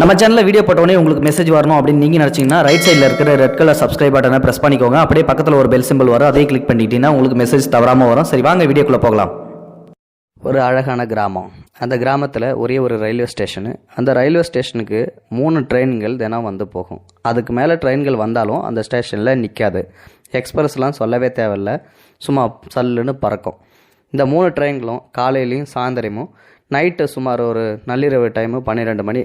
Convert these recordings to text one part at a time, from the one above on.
நம்ம சேனலில் வீடியோ போட்டோடனே உங்களுக்கு மெசேஜ் வரணும் அப்படின்னு நீங்கள் நினச்சிங்கன்னா ரைட் சைடில் இருக்கிற ரெட் கலர் சப்ஸ்கிரைப் பட்டனை ப்ரெஸ் பண்ணிக்கோங்க. அப்படியே பக்கத்தில் ஒரு பெல் சிம்பிள் வரும். அதே கிளிக் பண்ணிட்டீங்கன்னா உங்களுக்கு மெசேஜ் தவறாமல் வரும். சரி வாங்க வீடியோக்குள்ளே போகலாம். ஒரு அழகான கிராமம். அந்த கிராமத்தில் ஒரே ஒரு ரயில்வே ஸ்டேஷனு அந்த ரயில்வே ஸ்டேஷனுக்கு மூணு ட்ரெயின்கள் தினம் வந்து போகும். அதுக்கு மேலே ட்ரெயின்கள் வந்தாலும் அந்த ஸ்டேஷனில் நிற்காது எக்ஸ்பிரஸ்லாம் சொல்லவே தேவையில்ல. சும்மா சல்லுன்னு பறக்கும். இந்த மூணு ட்ரெயின்களும் காலையிலையும் சாயந்தரமும் நைட்டு சுமார் ஒரு நள்ளிரவு டைமு பன்னிரெண்டு மணி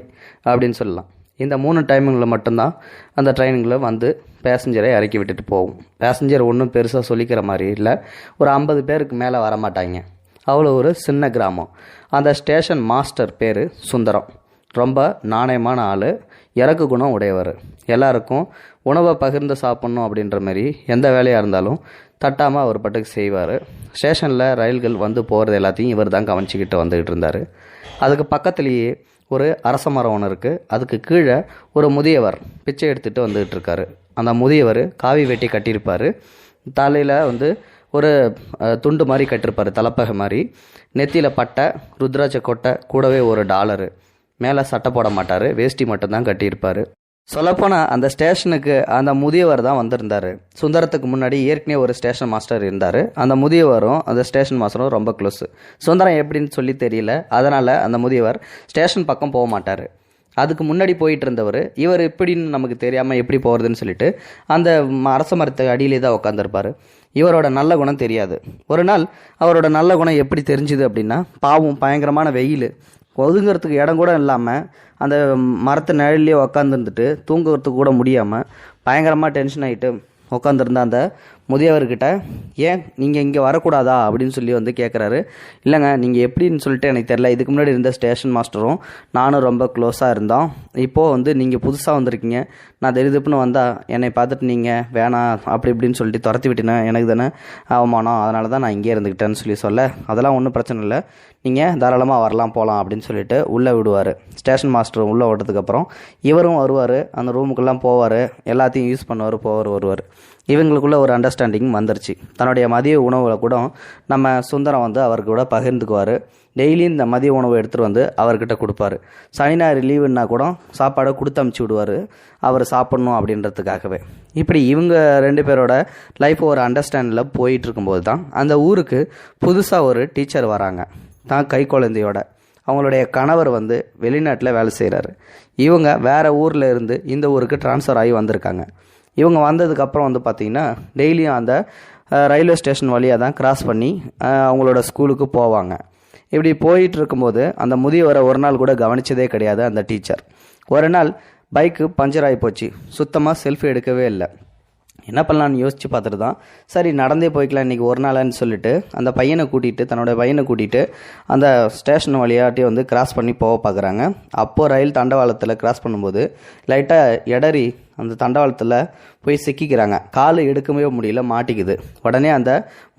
அப்படின்னு சொல்லலாம். இந்த மூணு டைமிங்கில் மட்டும்தான் அந்த ட்ரெயினுங்களை வந்து பேசஞ்சரை இறக்கி விட்டுட்டு போகும் பேசஞ்சர் ஒன்றும் பெருசாக சொல்லிக்கிற மாதிரி இல்லை. ஒரு ஐம்பது பேருக்கு மேலே வரமாட்டாங்க அவ்வளோ ஒரு சின்ன கிராமம். அந்த ஸ்டேஷன் மாஸ்டர் பேர் சுந்தரம். ரொம்ப நாணயமான ஆள். இறக்கு குணம் உடையவர். எல்லாருக்கும் உணவை பகிர்ந்து சாப்பிட்ணும் அப்படின்ற மாதிரி எந்த வேலையாக இருந்தாலும் தட்டாமல் அவர் பட்டுக்கு செய்வார். ஸ்டேஷனில் ரயில்கள் வந்து போகிறது எல்லாத்தையும் இவர் தான் கவனிச்சிக்கிட்டு வந்துக்கிட்டு இருந்தார். அதுக்கு பக்கத்துலேயே ஒரு அரச மரம் ஒன்று இருக்குது அதுக்கு கீழே ஒரு முதியவர் பிச்சை எடுத்துகிட்டு வந்துக்கிட்டு இருக்காரு. அந்த முதியவர் காவி வெட்டி கட்டியிருப்பார். தலையில் வந்து ஒரு துண்டு மாதிரி கட்டிருப்பார் தலப்பகை மாதிரி. நெத்தியில் பட்டை ருத்ராட்ச கொட்டை கூடவே ஒரு டாலரு. மேலே சட்டை போட மாட்டார். வேஷ்டி மட்டும்தான் கட்டியிருப்பார். சொல்லப்போனால் அந்த ஸ்டேஷனுக்கு அந்த முதியவர் தான் வந்திருந்தார். சுந்தரத்துக்கு முன்னாடி ஏற்கனவே ஒரு ஸ்டேஷன் மாஸ்டர் இருந்தார். அந்த முதியவரும் அந்த ஸ்டேஷன் மாஸ்டரும் ரொம்ப க்ளோஸ் சுந்தரம் எப்படின்னு சொல்லி தெரியல. அதனால் அந்த முதியவர் ஸ்டேஷன் பக்கம் போக மாட்டார். அதுக்கு முன்னாடி போயிட்டு இருந்தவர் இவர் எப்படின்னு நமக்கு தெரியாமல் எப்படி போகிறதுன்னு சொல்லிட்டு அந்த அரச மரத்து அடியிலே தான் உட்காந்துருப்பார் இவரோட நல்ல குணம் தெரியாது. ஒரு நாள் அவரோட நல்ல குணம் எப்படி தெரிஞ்சுது அப்படின்னா பாவம் பயங்கரமான வெயில். ஒதுங்கிறதுக்கு இடம் கூட இல்லாமல் அந்த மரத்து நிழல்லையே உக்காந்துருந்துட்டு தூங்குறதுக்கு கூட முடியாமல் பயங்கரமாக டென்ஷன் ஆகிட்டு உட்காந்துருந்த அந்த முதியவர்கிட்ட ஏன் நீங்கள் இங்கே வரக்கூடாதா? அப்படின்னு சொல்லி வந்து கேட்குறாரு இல்லைங்க நீங்கள் எப்படின்னு சொல்லிட்டு எனக்கு தெரில இதுக்கு முன்னாடி இருந்த ஸ்டேஷன் மாஸ்டரும் நானும் ரொம்ப க்ளோஸாக இருந்தோம். இப்போது வந்து நீங்கள் புதுசாக வந்திருக்கீங்க. நான் தெரிதுப்புன்னு வந்தால் என்னை பார்த்துட்டு நீங்கள் வேணாம் அப்படி இப்படின்னு சொல்லிட்டு துரத்தி விட்டினேன் எனக்கு தானே அவமானம். அதனால தான் நான் இங்கே இருந்துக்கிட்டேன்னு சொல்லி சொல்ல அதெல்லாம் ஒன்றும் பிரச்சனை இல்லை. நீங்கள் தாராளமாக வரலாம் போகலாம் அப்படின்னு சொல்லிட்டு உள்ளே விடுவார். ஸ்டேஷன் மாஸ்டர் உள்ளே விட்டதுக்கப்புறம் இவரும் வருவார். அந்த ரூமுக்கெல்லாம் போவார். எல்லாத்தையும் யூஸ் பண்ணுவார் போவார் வருவார். இவங்களுக்குள்ள ஒரு அண்டர்ஸ்டாண்டிங் வந்துருச்சு. தன்னுடைய மதிய உணவுகளை கூட நம்ம சுந்தரம் வந்து அவருக்கு கூட பகிர்ந்துக்குவார். டெய்லியும் இந்த மதிய உணவை எடுத்துகிட்டு வந்து அவர்கிட்ட கொடுப்பாரு. சனி ஞாயிறு லீவுன்னா கூட சாப்பாடை கொடுத்து அமுச்சு விடுவார். அவர் சாப்பிட்ணும் அப்படின்றதுக்காகவே. இப்படி இவங்க ரெண்டு பேரோட லைஃப் ஒரு அண்டர்ஸ்டாண்டில் போயிட்டு இருக்கும்போது தான் அந்த ஊருக்கு புதுசாக ஒரு டீச்சர் வராங்க. தான் கை குழந்தையோட. அவங்களுடைய கணவர் வந்து வெளிநாட்டில் வேலை செய்கிறாரு இவங்க வேறு ஊரில் இருந்து இந்த ஊருக்கு ட்ரான்ஸ்ஃபர் ஆகி வந்திருக்காங்க. இவங்க வந்ததுக்கப்புறம் வந்து பார்த்திங்கன்னா டெய்லியும் அந்த ரயில்வே ஸ்டேஷன் வழியாக தான் கிராஸ் பண்ணி அவங்களோட ஸ்கூலுக்கு போவாங்க. இப்படி போயிட்டு இருக்கும்போது அந்த முதியவரை ஒரு நாள் கூட கவனிச்சதே கிடையாது அந்த டீச்சர் ஒரு நாள் பைக்கு பஞ்சர் ஆகி போச்சு. சுத்தமாக செல்ஃபி எடுக்கவே இல்லை. என்ன பண்ணலான்னு யோசிச்சு பார்த்துட்டு தான் சரி நடந்தே போய்க்கலாம் இன்றைக்கி ஒரு நாளான்னு சொல்லிட்டு அந்த பையனை கூட்டிகிட்டு தன்னோட பையனை கூட்டிகிட்டு அந்த ஸ்டேஷன் வழியாட்டி வந்து கிராஸ் பண்ணி போக பார்க்குறாங்க. அப்போது ரயில் தண்டவாளத்தில் கிராஸ் பண்ணும்போது லைட்டாக எடரி அந்த தண்டவாளத்தில் போய் சிக்கிக்கிறாங்க. கால் எடுக்கவே முடியல மாட்டிக்குது. உடனே அந்த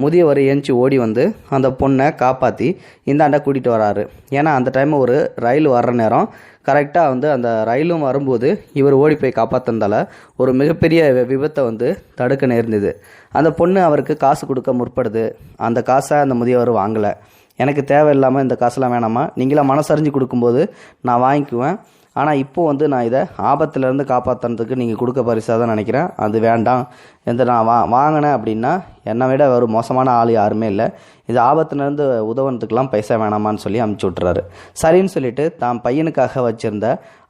முதியவர் ஏஞ்சி ஓடி வந்து அந்த பொண்ணை காப்பாற்றி இந்தாண்டா கூட்டிகிட்டு வராரு. ஏன்னா அந்த டைம் ஒரு ரயில் வர்ற நேரம் கரெக்டாக வந்து அந்த ரயிலும் வரும்போது இவர் ஓடி போய் காப்பாற்றினதால ஒரு மிகப்பெரிய வி- விபத்தை வந்து தடுக்க நேர்ந்தது. அந்த பொண்ணு அவருக்கு காசு கொடுக்க முற்படுது. அந்த காசை அந்த முதியவர் வாங்கலை. எனக்கு தேவையில்லாமல் இந்த காசெல்லாம் வேணாமா? நீங்களாம் மனசறிஞ்சு கொடுக்கும்போது நான் வாங்கிக்குவேன். ஆனால் இப்போ வந்து நான் இதை ஆபத்துலேருந்து காப்பாற்றுறதுக்கு நீங்கள் கொடுக்க பரிசாக தான் நினைக்கிறேன். அது வேண்டாம். எந்த நான் வா வாங்கினேன் அப்படின்னா என்னை விட ஒரு மோசமான ஆள் யாருமே இல்லை. இது ஆபத்துலேருந்து உதவனத்துக்கெலாம் பைசா வேணாமான்னு சொல்லி அமுச்சு விட்றாரு சரின்னு சொல்லிட்டு தான் பையனுக்காக வச்சுருந்த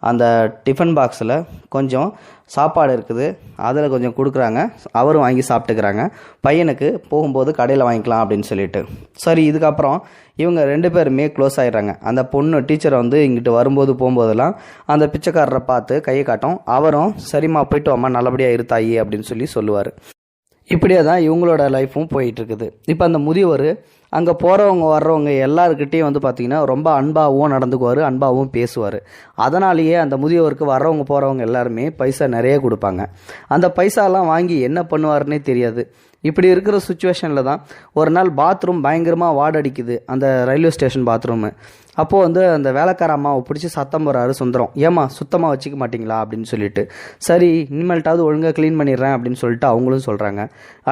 அந்த டிஃபன் பாக்ஸில் கொஞ்சம் சாப்பாடு இருக்குது. அதில் கொஞ்சம் கொடுக்குறாங்க. அவரும் வாங்கி சாப்பிட்டுக்கிறாங்க. பையனுக்கு போகும்போது கடையில் வாங்கிக்கலாம் அப்படின்னு சொல்லிட்டு. சரி இதுக்கப்புறம் இவங்க ரெண்டு பேருமே க்ளோஸ் ஆகிடுறாங்க அந்த பொண்ணு டீச்சரை வந்து இங்கிட்டு வரும்போது போகும்போதெல்லாம் அந்த பிச்சைக்காரரை பார்த்து கையை காட்டும். அவரும் சரிம்மா போயிட்டு அம்மா நல்லபடியாக இருத்தாயி அப்படின்னு சொல்லி சொல்லுவார். இப்படியே தான் இவங்களோட லைஃப்பும் போயிட்டு இருக்குது. இப்போ அந்த முதியவர் அங்கே போகிறவங்க வர்றவங்க எல்லாருக்கிட்டேயும் வந்து பார்த்திங்கன்னா ரொம்ப அன்பாகவும் நடந்துக்குவார் அன்பாகவும் பேசுவார். அதனாலேயே அந்த முதியவருக்கு வர்றவங்க போகிறவங்க எல்லாருமே பைசா நிறைய கொடுப்பாங்க. அந்த பைசாலாம் வாங்கி என்ன பண்ணுவாருன்னே தெரியாது. இப்படி இருக்கிற சுச்சுவேஷனில் தான் ஒரு நாள் பாத்ரூம் பயங்கரமாக வாடடிக்குது அந்த ரயில்வே ஸ்டேஷன் பாத்ரூமு அப்போது வந்து அந்த வேலைக்கார அம்மாவை பிடிச்சி சத்தம் போகிறாரு சுந்தரம். ஏம்மா சுத்தமாக வச்சுக்க மாட்டீங்களா? அப்படின்னு சொல்லிட்டு. சரி இனிமேல்ட்டாவது ஒழுங்காக க்ளீன் பண்ணிடுறேன் அப்படின்னு சொல்லிட்டு அவங்களும் சொல்கிறாங்க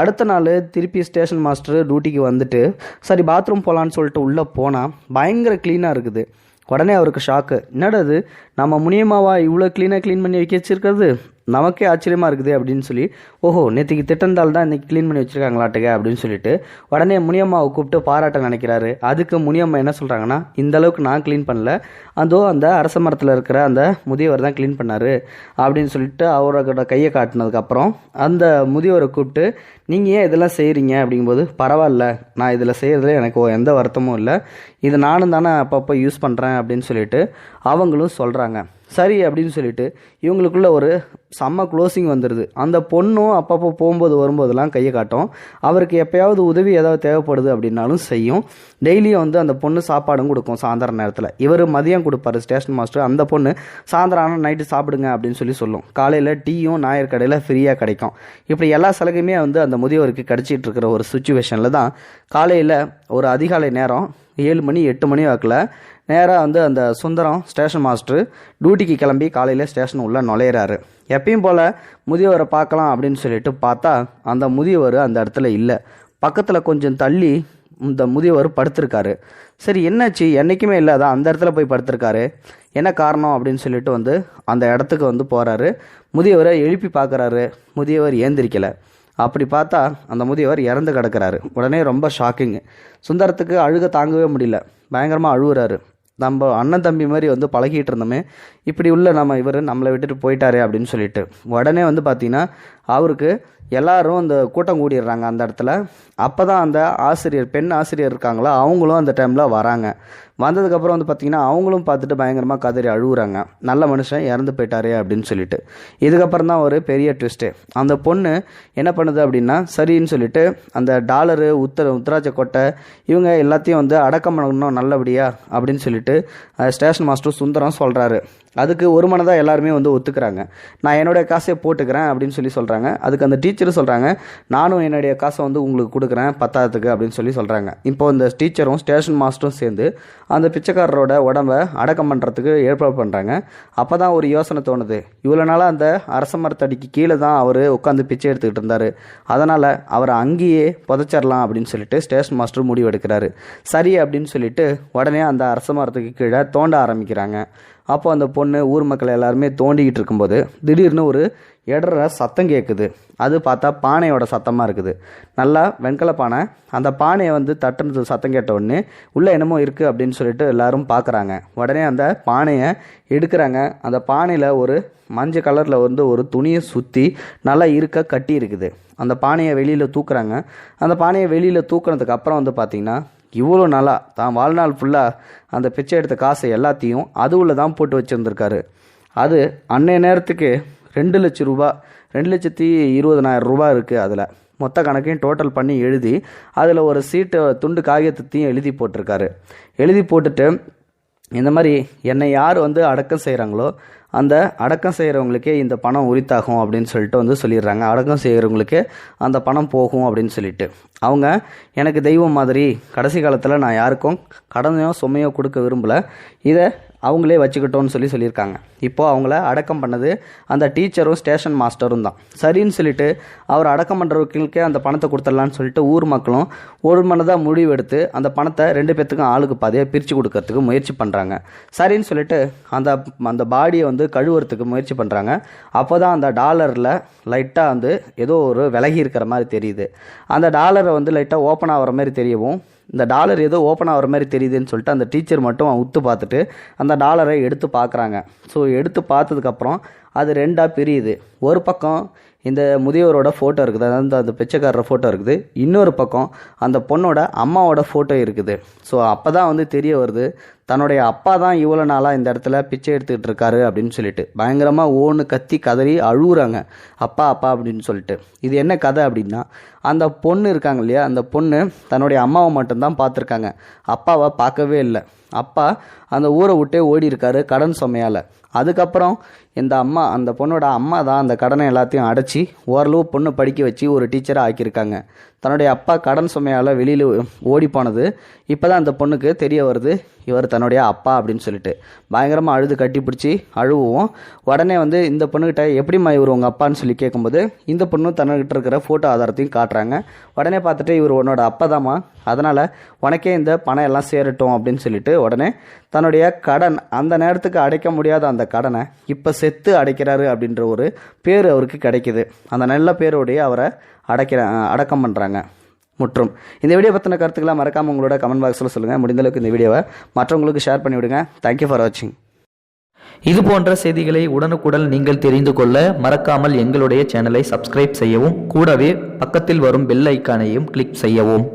அடுத்த நாள் திருப்பி ஸ்டேஷன் மாஸ்டர் டியூட்டிக்கு வந்துட்டு சரி பாத்ரூம் போகலான்னு சொல்லிட்டு உள்ளே போனால் பயங்கர க்ளீனாக இருக்குது. உடனே அவருக்கு ஷாக்கு என்னடா இது? நம்ம முனியமாவா இவ்வளோ க்ளீனாக க்ளீன் பண்ணி வைக்க வச்சிருக்கிறது? நமக்கே ஆச்சரியமாக இருக்குது அப்படின்னு சொல்லி ஓஹோ நேற்றுக்கு திட்டந்தால் தான் இன்றைக்கி க்ளீன் பண்ணி வச்சுருக்காங்களாட்டுக்க அப்படின்னு சொல்லிட்டு உடனே முனியம்மாவை கூப்பிட்டு பாராட்ட நினைக்கிறாரு. அதுக்கு முனியம்மா என்ன சொல்கிறாங்கன்னா இந்த அளவுக்கு நான் க்ளீன் பண்ணல. அதோ அந்த அரச மரத்தில் இருக்கிற அந்த முதியவர் தான் க்ளீன் பண்ணார் அப்படின்னு சொல்லிட்டு அவரோட கையை காட்டினதுக்கப்புறம் அந்த முதியவரை கூப்பிட்டு நீங்கள் ஏன் இதெல்லாம் செய்கிறீங்க அப்படிங்கும்போது பரவாயில்ல நான் இதில் செய்கிறதுல எனக்கு எந்த வருத்தமும் இல்லை. இது நானும் தானே அப்பப்போ யூஸ் பண்ணுறேன் அப்படின்னு சொல்லிட்டு அவங்களும் சொல்கிறாங்க சரி அப்படின்னு சொல்லிட்டு இவங்களுக்குள்ள ஒரு செம்ம க்ளோசிங் வந்துடுது அந்த பொண்ணும் அப்பப்போ போகும்போது வரும்போதெல்லாம் கையை காட்டும். அவருக்கு எப்பயாவது உதவி ஏதாவது தேவைப்படுது அப்படின்னாலும் செய்யும். டெய்லியும் வந்து அந்த பொண்ணு சாப்பாடும் கொடுக்கும் சாயந்தரம் நேரத்தில். இவர் மதியம் கொடுப்பாரு ஸ்டேஷன் மாஸ்டர் அந்த பொண்ணு சாயந்தரம் ஆனால் நைட்டு சாப்பிடுங்க அப்படின்னு சொல்லி சொல்லும். காலையில் டீயும் ஞாயிறு கடையில் ஃப்ரீயாக கிடைக்கும். இப்படி எல்லா சலுகையுமே வந்து அந்த முதியவருக்கு கிடச்சிட்டு இருக்கிற ஒரு சுச்சுவேஷனில் தான் காலையில் ஒரு அதிகாலை நேரம் ஏழு மணி எட்டு மணி வாக்கில் நேராக வந்து அந்த சுந்தரம் ஸ்டேஷன் மாஸ்டர் டியூட்டிக்கு கிளம்பி காலையில் ஸ்டேஷன் உள்ளே நுழையிறாரு. எப்பயும் போல் முதியவரை பார்க்கலாம் அப்படின்னு சொல்லிட்டு பார்த்தா அந்த முதியவர் அந்த இடத்துல இல்லை. பக்கத்தில் கொஞ்சம் தள்ளி இந்த முதியவர் படுத்திருக்காரு. சரி என்னாச்சு? என்றைக்குமே இல்லை. அதான் அந்த இடத்துல போய் படுத்திருக்காரு. என்ன காரணம் அப்படின்னு சொல்லிட்டு வந்து அந்த இடத்துக்கு வந்து போகிறாரு முதியவரை எழுப்பி பார்க்குறாரு. முதியவர் ஏந்திரிக்கலை. அப்படி பார்த்தா அந்த முதியவர் இறந்து கிடக்கிறாரு. உடனே ரொம்ப ஷாக்கிங் சுந்தரத்துக்கு அழுக தாங்கவே முடியல. பயங்கரமாக அழுகுறாரு. நம்ம அண்ணன் தம்பி மாதிரி வந்து பழகிட்டு இருந்தோமே இப்படி உள்ள நம்ம இவர் நம்மளை விட்டுட்டு போயிட்டாரே அப்படின்னு சொல்லிட்டு. உடனே வந்து பார்த்தீங்கன்னா அவருக்கு எல்லாரும் அந்த கூட்டம் கூடிடுறாங்க அந்த இடத்துல. அப்போ தான் அந்த ஆசிரியர் பெண் ஆசிரியர் இருக்காங்களா அவங்களும் அந்த டைமில் வராங்க. வந்ததுக்கப்புறம் வந்து பார்த்திங்கன்னா அவங்களும் பார்த்துட்டு பயங்கரமாக கதறி அழுகுறாங்க. நல்ல மனுஷன் இறந்து போயிட்டாரே அப்படின்னு சொல்லிட்டு. இதுக்கப்புறம் தான் ஒரு பெரிய ட்விஸ்ட்டு அந்த பொண்ணு என்ன பண்ணுது அப்படின்னா சரின்னு சொல்லிட்டு அந்த டாலரு உத்தர உத்தராட்ச கொட்டை இவங்க எல்லாத்தையும் வந்து அடக்கம் பண்ணணும் நல்லபடியா அப்படின்னு சொல்லிட்டு ஸ்டேஷன் மாஸ்டர் சுந்தரம் சொல்கிறாரு அதுக்கு ஒரு மனதாக எல்லாருமே வந்து ஒத்துக்கிறாங்க. நான் என்னுடைய காசையை போட்டுக்கிறேன் அப்படின்னு சொல்லி சொல்கிறாங்க அதுக்கு அந்த டீச்சரும் சொல்கிறாங்க நானும் என்னுடைய காசை வந்து உங்களுக்கு கொடுக்குறேன் பத்தாயிரத்துக்கு அப்படின்னு சொல்லி சொல்கிறாங்க இப்போ இந்த டீச்சரும் ஸ்டேஷன் மாஸ்டரும் சேர்ந்து அந்த பிச்சைக்காரரோட உடம்ப அடக்கம் பண்ணுறதுக்கு ஏற்பாடு பண்ணுறாங்க அப்போ தான் ஒரு யோசனை தோணுது. இவ்வளோ நாளாக அந்த அரச மரத்தடிக்கு கீழே தான் அவர் உட்காந்து பிச்சை எடுத்துக்கிட்டு இருந்தார். அதனால் அவரை அங்கேயே புதைச்சிடலாம் அப்படின்னு சொல்லிட்டு ஸ்டேஷன் மாஸ்டர் முடிவெடுக்கிறாரு சரி அப்படின்னு சொல்லிட்டு உடனே அந்த அரச மரத்துக்கு கீழே தோண்ட ஆரம்பிக்கிறாங்க. அப்போ அந்த பொண்ணு ஊர் மக்கள் எல்லாருமே தோண்டிக்கிட்டு இருக்கும்போது திடீர்னு ஒரு இடற சத்தம் கேட்குது அது பார்த்தா பானையோட சத்தமாக இருக்குது. நல்லா வெண்கல பானை. அந்த பானையை வந்து தட்டுனது சத்தம் கேட்ட உடனே உள்ளே என்னமோ இருக்குது அப்படின்னு சொல்லிட்டு எல்லாரும் பார்க்குறாங்க உடனே அந்த பானையை எடுக்கிறாங்க. அந்த பானையில் ஒரு மஞ்சள் கலரில் வந்து ஒரு துணியை சுற்றி நல்லா இருக்க கட்டி இருக்குது. அந்த பானையை வெளியில் தூக்குறாங்க. அந்த பானையை வெளியில் தூக்குனதுக்கு அப்புறம் வந்து பார்த்திங்கன்னா இவ்வளோ நாளாக தான் வாழ்நாள் ஃபுல்லாக அந்த பிச்சை எடுத்த காசை எல்லாத்தையும் அது உள்ள தான் போட்டு வச்சுருந்துருக்காரு. அது அன்னைய நேரத்துக்கு ரெண்டு லட்சம் ரூபா ரெண்டு லட்சத்தி இருபதனாயிரம் ரூபா இருக்குது அதில். மொத்த கணக்கையும் டோட்டல் பண்ணி எழுதி அதில் ஒரு சீட்டு துண்டு காகிதத்தையும் எழுதி போட்டிருக்காரு. எழுதி போட்டுட்டு இந்த மாதிரி என்னை யார் வந்து அடக்கம் செய்கிறாங்களோ அந்த அடக்கம் செய்கிறவங்களுக்கே இந்த பணம் உரித்தாகும் அப்படின்னு சொல்லிட்டு வந்து சொல்லிடுறாங்க. அடக்கம் செய்கிறவங்களுக்கே அந்த பணம் போகும் அப்படின்னு சொல்லிட்டு. அவங்க எனக்கு தெய்வம் மாதிரி கடைசி காலத்தில் நான் யாருக்கும் கடனையோ சுமையோ கொடுக்க விரும்பலை. இதை அவங்களே வச்சுக்கிட்டோன்னு சொல்லி சொல்லியிருக்காங்க. இப்போது அவங்கள அடக்கம் பண்ணது அந்த டீச்சரும் ஸ்டேஷன் மாஸ்டரும் தான். சரின்னு சொல்லிட்டு அவர் அடக்கம் பண்ணுறவங்களுக்கே அந்த பணத்தை கொடுத்துடலான்னு சொல்லிட்டு ஊர் மக்களும் ஒரு மனதாக முடிவெடுத்து அந்த பணத்தை ரெண்டு பேர்த்துக்கும் ஆளுக்கு பாதையாக பிரித்து கொடுக்கறதுக்கு முயற்சி பண்ணுறாங்க சரின்னு சொல்லிட்டு அந்த அந்த பாடியை வந்து கழுவுறதுக்கு முயற்சி பண்ணுறாங்க அப்போ தான் அந்த டாலரில் லைட்டாக வந்து ஏதோ ஒரு விலகி இருக்கிற மாதிரி தெரியுது. அந்த டாலரை வந்து லைட்டாக ஓப்பன் ஆகிற மாதிரி தெரியவும் இந்த டாலர் ஏதோ ஓப்பன் ஆகிற மாதிரி தெரியுதுன்னு சொல்லிட்டு அந்த டீச்சர் மட்டும் உத்து பார்த்துட்டு அந்த டாலரை எடுத்து பார்க்குறாங்க. ஸோ எடுத்து பார்த்ததுக்கப்புறம் அது ரெண்டாக பிரியுது. ஒரு பக்கம் இந்த முதியவரோட ஃபோட்டோ இருக்குது அதாவது அந்த பிச்சைக்காரர் ஃபோட்டோ இருக்குது. இன்னொரு பக்கம் அந்த பொண்ணோட அம்மாவோட ஃபோட்டோ இருக்குது. ஸோ அப்போ தான் வந்து தெரிய வருது தன்னுடைய அப்பா தான் இவ்வளோ நாளாக இந்த இடத்துல பிச்சை எடுத்துக்கிட்டு இருக்காரு அப்படின்னு சொல்லிட்டு. பயங்கரமாக ஓன்னு கத்தி கதறி அழுகுறாங்க அப்பா அப்பா அப்படின்னு சொல்லிட்டு. இது என்ன கதை அப்படின்னா அந்த பொண்ணு இருக்காங்க இல்லையா? அந்த பொண்ணு தன்னுடைய அம்மாவை மட்டும்தான் பார்த்துருக்காங்க. அப்பாவை பார்க்கவே இல்லை. அப்பா அந்த ஊரை விட்டே ஓடி இருக்காரு கடன் சுமையால். அதுக்கப்புறம் இந்த அம்மா அந்த பொண்ணோட அம்மா தான் அந்த கடனை எல்லாத்தையும் அடைச்சி ஓரளவு பொண்ணு படிக்க வச்சு ஒரு டீச்சராக ஆக்கியிருக்காங்க. தன்னுடைய அப்பா கடன் சுமையால் வெளியில் ஓடி போனது இப்போ தான் அந்த பொண்ணுக்கு தெரிய வருது இவர் தன்னுடைய அப்பா அப்படின்னு சொல்லிட்டு. பயங்கரமாக அழுது கட்டி பிடிச்சி அழுவுவோம் உடனே வந்து இந்த பொண்ணுக்கிட்ட எப்படிம்மா இவர் உங்கள் அப்பான்னு சொல்லி கேட்கும்போது இந்த பொண்ணும் தன்னுக்கிட்ட இருக்கிற ஃபோட்டோ ஆதாரத்தையும் காட்டுறாங்க. உடனே பார்த்துட்டு இவர் உன்னோட அப்பா தாம்மா. அதனால் உனக்கே இந்த பணம் எல்லாம் சேரட்டும் அப்படின்னு சொல்லிட்டு உடனே தன்னுடைய கடன் அந்த நேரத்துக்கு அடைக்க முடியாத அந்த கடனை இப்போ செத்து அடைக்கிறாரு அப்படின்ற ஒரு பேர் அவருக்கு கிடைக்குது. அந்த நல்ல பேரோடைய அவரை அடைக்கிற அடக்கம் பண்ணுறாங்க முற்றும். இந்த வீடியோ பற்றின கருத்துக்களை மறக்காமல் உங்களோட கமெண்ட் பாக்ஸில் சொல்லுங்கள் முடிந்தளவுக்கு இந்த வீடியோவை மற்றவங்களுக்கு ஷேர் பண்ணிவிடுங்க தேங்க்யூ ஃபார் வாட்சிங் இது போன்ற செய்திகளை உடனுக்குடன் நீங்கள் தெரிந்து கொள்ள மறக்காமல் எங்களுடைய சேனலை சப்ஸ்கிரைப் செய்யவும் கூடவே பக்கத்தில் வரும் பெல் ஐக்கானையும் கிளிக் செய்யவும்.